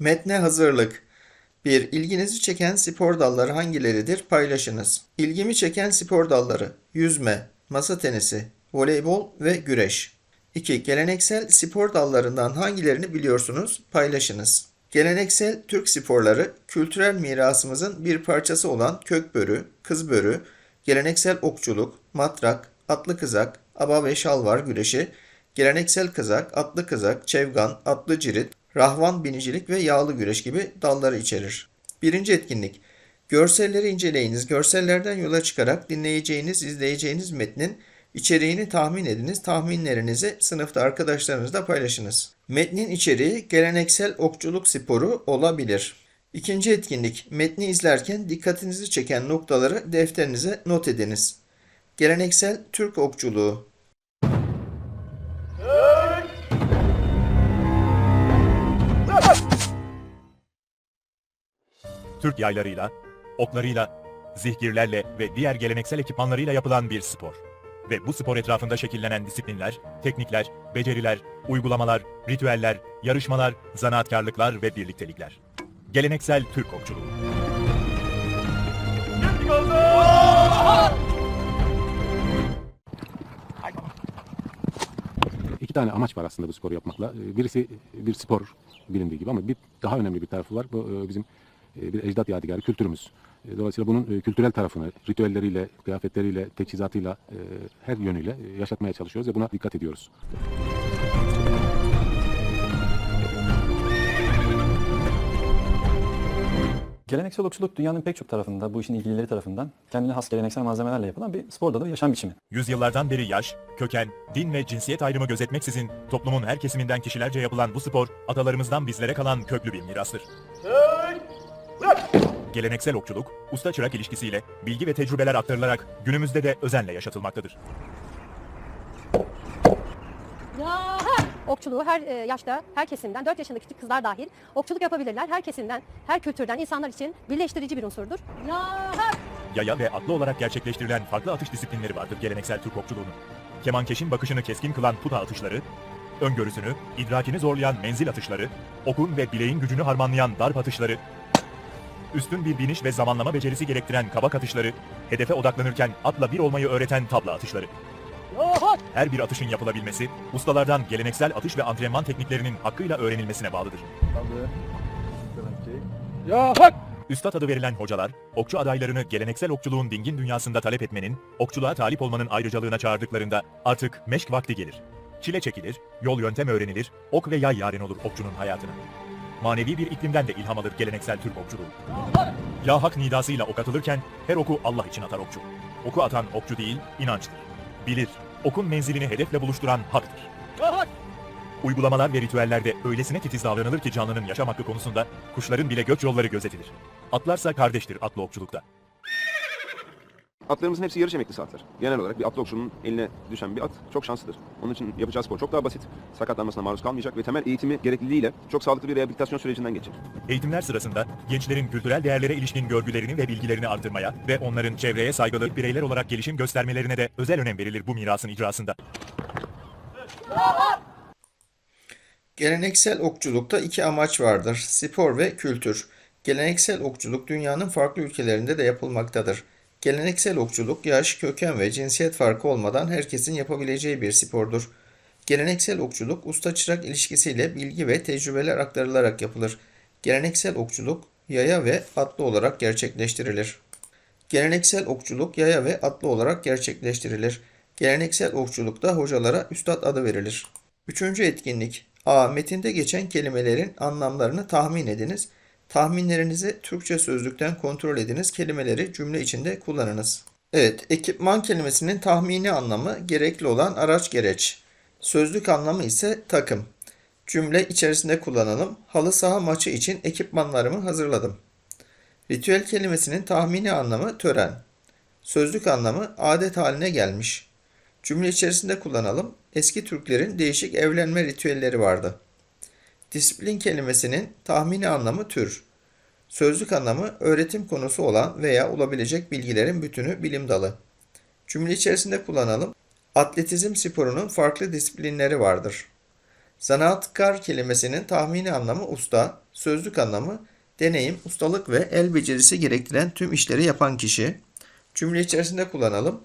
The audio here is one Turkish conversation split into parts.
Metne hazırlık 1. İlginizi çeken spor dalları hangileridir? Paylaşınız. İlgimi çeken spor dalları yüzme, masa tenisi, voleybol ve güreş. 2. Geleneksel spor dallarından hangilerini biliyorsunuz? Paylaşınız. Geleneksel Türk sporları, kültürel mirasımızın bir parçası olan kökbörü, kızbörü, geleneksel okçuluk, matrak, atlı kızak, aba ve şalvar güreşi, geleneksel kızak, atlı kızak, çevgan, atlı cirit, rahvan binicilik ve yağlı güreş gibi dalları içerir. Birinci etkinlik. Görselleri inceleyiniz. Görsellerden yola çıkarak dinleyeceğiniz, izleyeceğiniz metnin içeriğini tahmin ediniz. Tahminlerinizi sınıfta arkadaşlarınızla paylaşınız. Metnin içeriği geleneksel okçuluk sporu olabilir. İkinci etkinlik. Metni izlerken dikkatinizi çeken noktaları defterinize not ediniz. Geleneksel Türk okçuluğu, Türk yaylarıyla, oklarıyla, zihgirlerle ve diğer geleneksel ekipmanlarıyla yapılan bir spor. Ve bu spor etrafında şekillenen disiplinler, teknikler, beceriler, uygulamalar, ritüeller, yarışmalar, zanaatkarlıklar ve birliktelikler. Geleneksel Türk okçuluğu. İki tane amaç var aslında bu sporu yapmakla. Ee, Birisi bir spor bilindiği gibi ama bir daha önemli bir tarafı var. Bu e, bizim bir ecdat yadigarı kültürümüz. E, Dolayısıyla bunun e, kültürel tarafını ritüelleriyle, kıyafetleriyle, teçhizatıyla e, her yönüyle e, yaşatmaya çalışıyoruz ve buna dikkat ediyoruz. Geleneksel okçuluk dünyanın pek çok tarafında, bu işin ilgilileri tarafından kendine has geleneksel malzemelerle yapılan bir spor dalı ve yaşam biçimi. Yüzyıllardan beri yaş, köken, din ve cinsiyet ayrımı gözetmeksizin toplumun her kesiminden kişilerce yapılan bu spor atalarımızdan bizlere kalan köklü bir mirastır. Geleneksel okçuluk, usta çırak ilişkisiyle bilgi ve tecrübeler aktarılarak günümüzde de özenle yaşatılmaktadır. Ya! Okçuluğu her e, yaşta, her kesimden, 4 yaşındaki küçük kızlar dahil okçuluk yapabilirler. Her kesimden, her kültürden insanlar için birleştirici bir unsurdur. Ya! Yaya ve atlı olarak gerçekleştirilen farklı atış disiplinleri vardır geleneksel Türk okçuluğunun. Kemankeşin bakışını keskin kılan puta atışları, öngörüsünü, idrakini zorlayan menzil atışları, okun ve bileğin gücünü harmanlayan darp atışları, üstün bir biniş ve zamanlama becerisi gerektiren kabak atışları, hedefe odaklanırken atla bir olmayı öğreten tabla atışları. Her bir atışın yapılabilmesi, ustalardan geleneksel atış ve antrenman tekniklerinin hakkıyla öğrenilmesine bağlıdır. Üstad adı verilen hocalar, okçu adaylarını geleneksel okçuluğun dingin dünyasında talep etmenin, okçuluğa talip olmanın ayrıcalığına çağırdıklarında artık meşk vakti gelir. Çile çekilir, yol yöntem öğrenilir, ok ve yay yaren olur okçunun hayatına. Manevi bir iklimden de ilham alır geleneksel Türk okçuluğu. Ya hak nidasıyla ok atılırken her oku Allah için atar okçu. Oku atan okçu değil, inançtır. Bilir, okun menzilini hedefle buluşturan haktır. Uygulamalar ve ritüellerde öylesine titiz davranılır ki canlının yaşam hakkı konusunda kuşların bile göç yolları gözetilir. Atlarsa kardeştir atlı okçulukta. Atlarımızın hepsi yarış emeklisi atlar. Genel olarak bir atlı okçunun eline düşen bir at çok şanslıdır. Onun için yapacağı spor çok daha basit. Sakatlanmasına maruz kalmayacak ve temel eğitimi gerekliliğiyle çok sağlıklı bir rehabilitasyon sürecinden geçecek. Eğitimler sırasında gençlerin kültürel değerlere ilişkin görgülerini ve bilgilerini artırmaya ve onların çevreye saygılı bireyler olarak gelişim göstermelerine de özel önem verilir bu mirasın icrasında. Geleneksel okçulukta iki amaç vardır. Spor ve kültür. Geleneksel okçuluk dünyanın farklı ülkelerinde de yapılmaktadır. Geleneksel okçuluk yaş, köken ve cinsiyet farkı olmadan herkesin yapabileceği bir spordur. Geleneksel okçuluk usta çırak ilişkisiyle bilgi ve tecrübeler aktarılarak yapılır. Geleneksel okçuluk yaya ve atlı olarak gerçekleştirilir. Geleneksel okçuluk yaya ve atlı olarak gerçekleştirilir. Geleneksel okçulukta hocalara üstad adı verilir. Üçüncü etkinlik. A. Metinde geçen kelimelerin anlamlarını tahmin ediniz. Tahminlerinizi Türkçe sözlükten kontrol ediniz. Kelimeleri cümle içinde kullanınız. Evet, ekipman kelimesinin tahmini anlamı gerekli olan araç gereç. Sözlük anlamı ise takım. Cümle içerisinde kullanalım. Halı saha maçı için ekipmanlarımı hazırladım. Ritüel kelimesinin tahmini anlamı tören. Sözlük anlamı adet haline gelmiş. Cümle içerisinde kullanalım. Eski Türklerin değişik evlenme ritüelleri vardı. Disiplin kelimesinin tahmini anlamı tür. Sözlük anlamı öğretim konusu olan veya olabilecek bilgilerin bütünü bilim dalı. Cümle içerisinde kullanalım. Atletizm sporunun farklı disiplinleri vardır. Zanaatkar kelimesinin tahmini anlamı usta, Sözlük anlamı deneyim, ustalık ve el becerisi gerektiren tüm işleri yapan kişi. Cümle içerisinde kullanalım.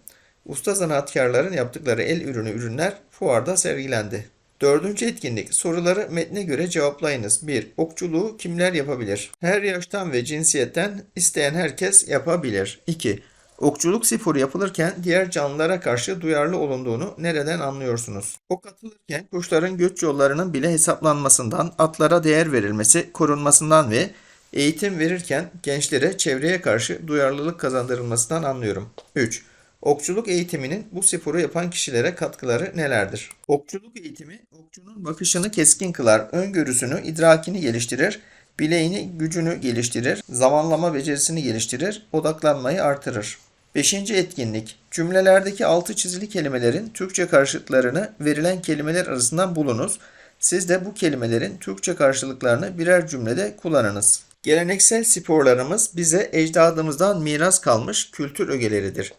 Usta zanaatkarların yaptıkları el ürünü ürünler fuarda sergilendi. Dördüncü etkinlik. Soruları metne göre cevaplayınız. 1. Okçuluğu kimler yapabilir? Her yaştan ve cinsiyetten isteyen herkes yapabilir. 2. Okçuluk sporu yapılırken diğer canlılara karşı duyarlı olunduğunu nereden anlıyorsunuz? Ok atılırken kuşların göç yollarının bile hesaplanmasından, atlara değer verilmesi, korunmasından ve eğitim verirken gençlere çevreye karşı duyarlılık kazandırılmasından anlıyorum. 3. Okçuluk eğitiminin bu sporu yapan kişilere katkıları nelerdir? Okçuluk eğitimi okçunun bakışını keskin kılar, öngörüsünü, idrakini geliştirir, bileğini, gücünü geliştirir, zamanlama becerisini geliştirir, odaklanmayı artırır. Beşinci etkinlik. Cümlelerdeki altı çizili kelimelerin Türkçe karşılıklarını verilen kelimeler arasından bulunuz. Siz de bu kelimelerin Türkçe karşılıklarını birer cümlede kullanınız. Geleneksel sporlarımız bize ecdadımızdan miras kalmış kültür ögeleridir.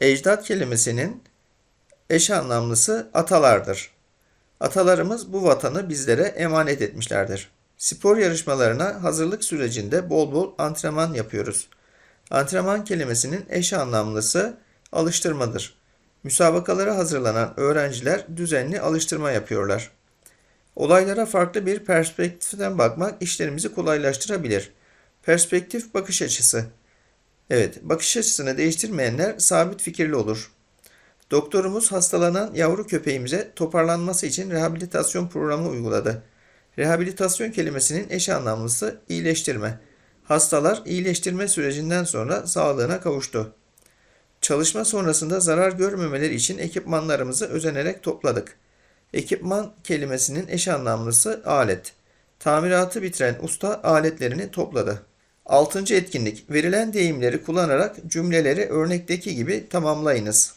Ecdat kelimesinin eş anlamlısı atalardır. Atalarımız bu vatanı bizlere emanet etmişlerdir. Spor yarışmalarına hazırlık sürecinde bol bol antrenman yapıyoruz. Antrenman kelimesinin eş anlamlısı alıştırmadır. Müsabakalara hazırlanan öğrenciler düzenli alıştırma yapıyorlar. Olaylara farklı bir perspektiften bakmak işlerimizi kolaylaştırabilir. Perspektif bakış açısı. Evet, bakış açısını değiştirmeyenler sabit fikirli olur. Doktorumuz hastalanan yavru köpeğimize toparlanması için rehabilitasyon programı uyguladı. Rehabilitasyon kelimesinin eş anlamlısı iyileştirme. Hastalar iyileştirme sürecinden sonra sağlığına kavuştu. Çalışma sonrasında zarar görmemeleri için ekipmanlarımızı özenerek topladık. Ekipman kelimesinin eş anlamlısı alet. Tamiratı bitiren usta aletlerini topladı. Altıncı etkinlik. Verilen deyimleri kullanarak cümleleri örnekteki gibi tamamlayınız.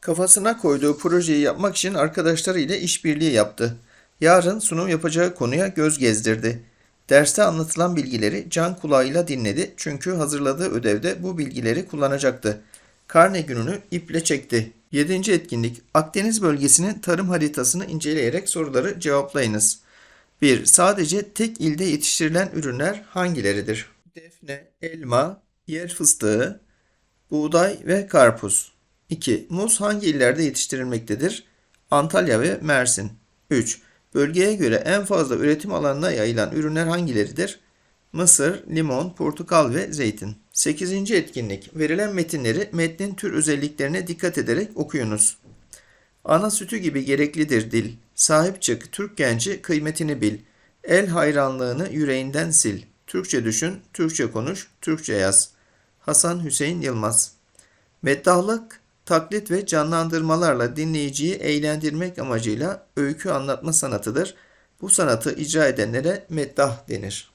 Kafasına koyduğu projeyi yapmak için arkadaşları ile işbirliği yaptı. Yarın sunum yapacağı konuya göz gezdirdi. Derste anlatılan bilgileri can kulağıyla dinledi çünkü hazırladığı ödevde bu bilgileri kullanacaktı. Karne gününü iple çekti. 7. etkinlik. Akdeniz bölgesinin tarım haritasını inceleyerek soruları cevaplayınız. 1. Sadece tek ilde yetiştirilen ürünler hangileridir? Defne, elma, yer fıstığı, buğday ve karpuz. 2. Muz hangi illerde yetiştirilmektedir? Antalya ve Mersin. 3. Bölgeye göre en fazla üretim alanına yayılan ürünler hangileridir? Mısır, limon, portakal ve zeytin. 8. etkinlik. Verilen metinleri metnin tür özelliklerine dikkat ederek okuyunuz. Ana sütü gibi gereklidir dil. Sahip çık, Türk genci kıymetini bil. El hayranlığını yüreğinden sil. Türkçe düşün, Türkçe konuş, Türkçe yaz. Hasan Hüseyin Yılmaz. Meddahlık, taklit ve canlandırmalarla dinleyiciyi eğlendirmek amacıyla öykü anlatma sanatıdır. Bu sanatı icra edenlere meddah denir.